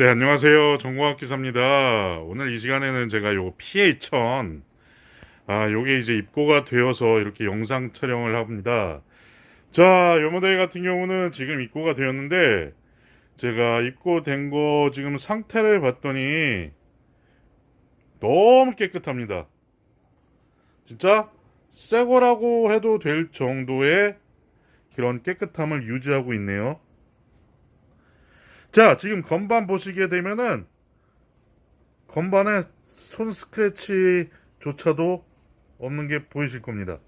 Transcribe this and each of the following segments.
네, 안녕하세요. 정광학 기사입니다. 오늘 이 시간에는 제가 요 PA1000, 아, 요게 이제 입고가 되어서 이렇게 영상 촬영을 합니다. 자, 요 모델 같은 경우는 지금 입고가 되었는데, 제가 입고된 거 지금 상태를 봤더니, 너무 깨끗합니다. 진짜, 새 거라고 해도 될 정도의 그런 깨끗함을 유지하고 있네요. 자, 지금 건반 보시게 되면은 건반에 손 스크래치조차도 없는 게 보이실 겁니다.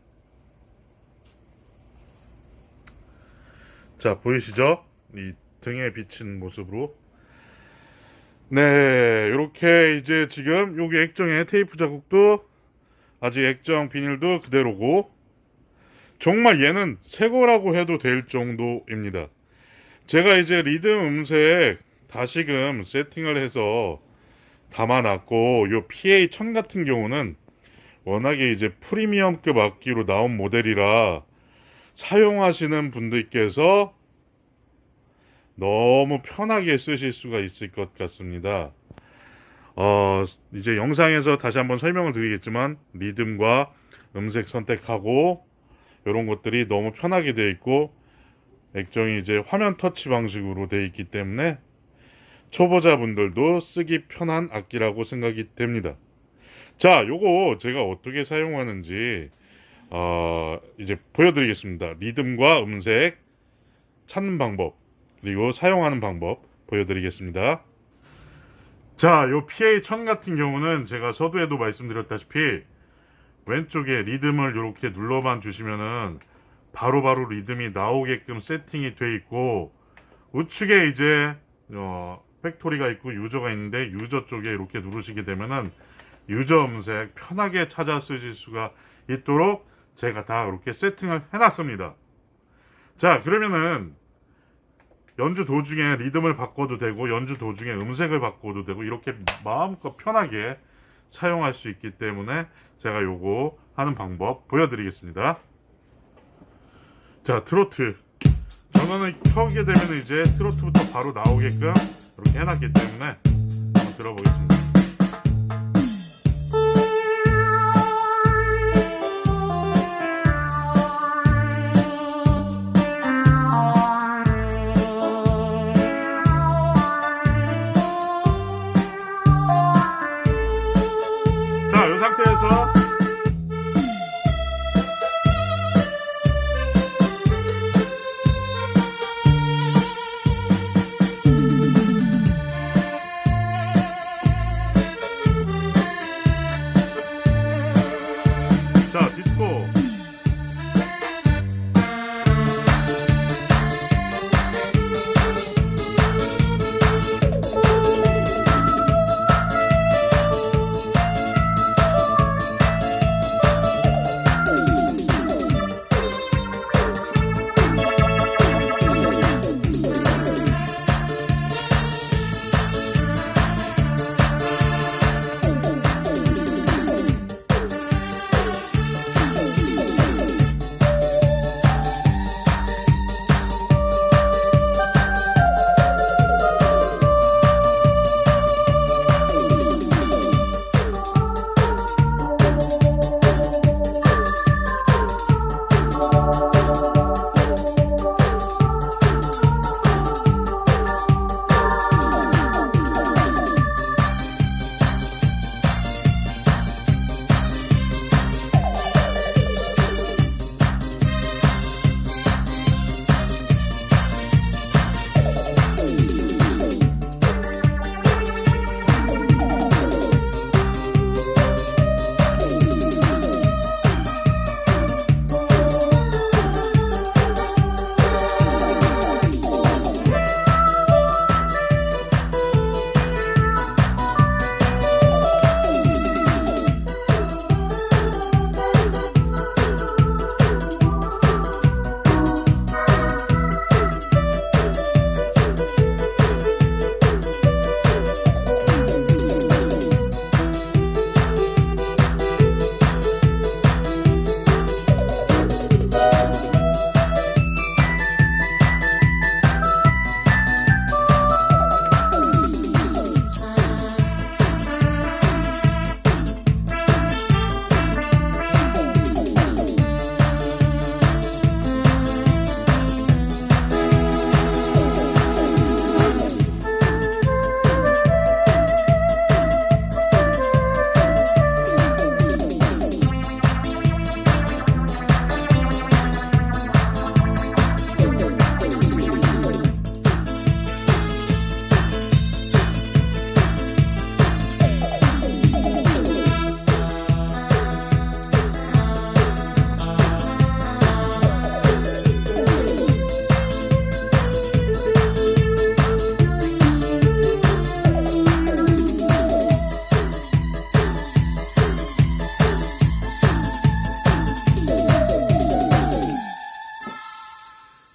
자, 보이시죠? 이 등에 비친 모습으로. 네, 이렇게 이제 지금 여기 액정에 테이프 자국도 아직 액정 비닐도 그대로고 정말 얘는 새 거라고 해도 될 정도입니다. 제가 이제 리듬 음색 다시금 세팅을 해서 담아놨고 요 PA1000 같은 경우는 워낙에 이제 프리미엄급 악기로 나온 모델이라 사용하시는 분들께서 너무 편하게 쓰실 수가 있을 것 같습니다. 어, 이제 영상에서 다시 한번 설명을 드리겠지만 리듬과 음색 선택하고 이런 것들이 너무 편하게 되어 있고 액정이 이제 화면 터치 방식으로 되어 있기 때문에 초보자분들도 쓰기 편한 악기라고 생각이 됩니다. 자, 요거 제가 어떻게 사용하는지 어, 이제 보여드리겠습니다. 리듬과 음색 찾는 방법 그리고 사용하는 방법 보여드리겠습니다. 자, 요 PA1000 같은 경우는 제가 서두에도 말씀드렸다시피 왼쪽에 리듬을 이렇게 눌러만 주시면은 바로 바로 리듬이 나오게끔 세팅이 돼 있고 우측에 이제 어, 팩토리가 있고 유저가 있는데 유저 쪽에 이렇게 누르시게 되면은 유저 음색 편하게 찾아 쓰실 수가 있도록 제가 다 이렇게 세팅을 해놨습니다. 자 그러면은 연주 도중에 리듬을 바꿔도 되고 연주 도중에 음색을 바꿔도 되고 이렇게 마음껏 편하게 사용할 수 있기 때문에 제가 요거 하는 방법 보여드리겠습니다. 자, 트로트. 전원을 켜게 되면 이제 트로트부터 바로 나오게끔 이렇게 해놨기 때문에 한번 들어보겠습니다.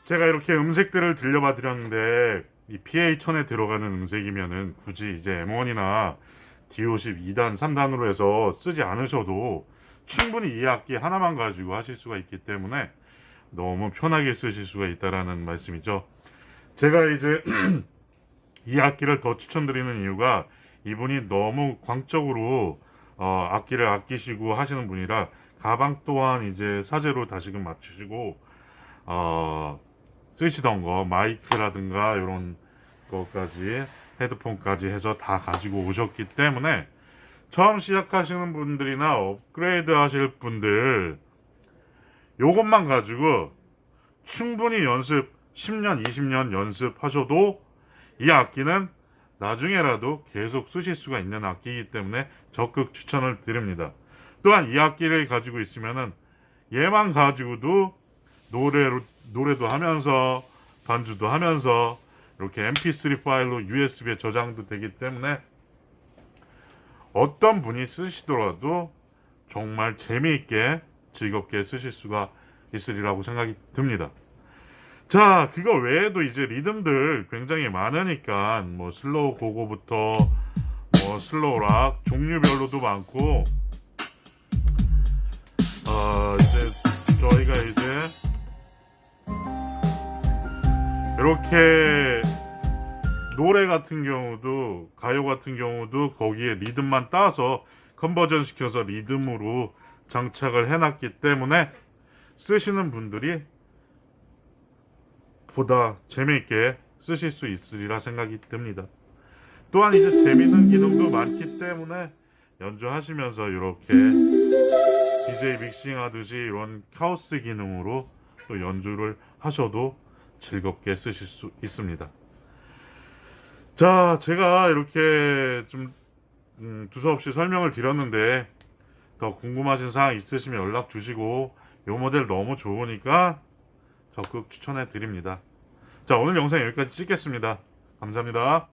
제가 이렇게 음색들을 들려봐 드렸는데 이 PA1000에 들어가는 음색이면은 굳이 이제 M1이나 D50 2단, 3단으로 해서 쓰지 않으셔도 충분히 이 악기 하나만 가지고 하실 수가 있기 때문에 너무 편하게 쓰실 수가 있다라는 말씀이죠. 제가 이제 이 악기를 더 추천드리는 이유가 이분이 너무 광적으로 어, 악기를 아끼시고 하시는 분이라 가방 또한 이제 사제로 다시금 맞추시고 어, 쓰시던 거 마이크라든가 이런 것까지 헤드폰까지 해서 다 가지고 오셨기 때문에 처음 시작하시는 분들이나 업그레이드 하실 분들 요것만 가지고 충분히 연습 10년 20년 연습하셔도 이 악기는 나중에라도 계속 쓰실 수가 있는 악기이기 때문에 적극 추천을 드립니다. 또한 이 악기를 가지고 있으면은 얘만 가지고도 노래로 노래도 하면서 반주도 하면서 이렇게 MP3 파일로 USB에 저장도 되기 때문에 어떤 분이 쓰시더라도 정말 재미있게 즐겁게 쓰실 수가 있으리라고 생각이 듭니다. 자, 그거 외에도 이제 리듬들 굉장히 많으니까 뭐 슬로우 고고부터 뭐 슬로우 락 종류별로도 많고 이렇게 노래 같은 경우도 가요 같은 경우도 거기에 리듬만 따서 컨버전 시켜서 리듬으로 장착을 해놨기 때문에 쓰시는 분들이 보다 재미있게 쓰실 수 있으리라 생각이 듭니다. 또한 이제 재미있는 기능도 많기 때문에 연주하시면서 이렇게 DJ 믹싱 하듯이 이런 카오스 기능으로 또 연주를 하셔도 즐겁게 쓰실 수 있습니다. 자, 제가 이렇게 좀 음, 두서없이 설명을 드렸는데 더 궁금하신 사항 있으시면 연락 주시고 이 모델 너무 좋으니까 적극 추천해 드립니다. 자, 오늘 영상 여기까지 찍겠습니다. 감사합니다.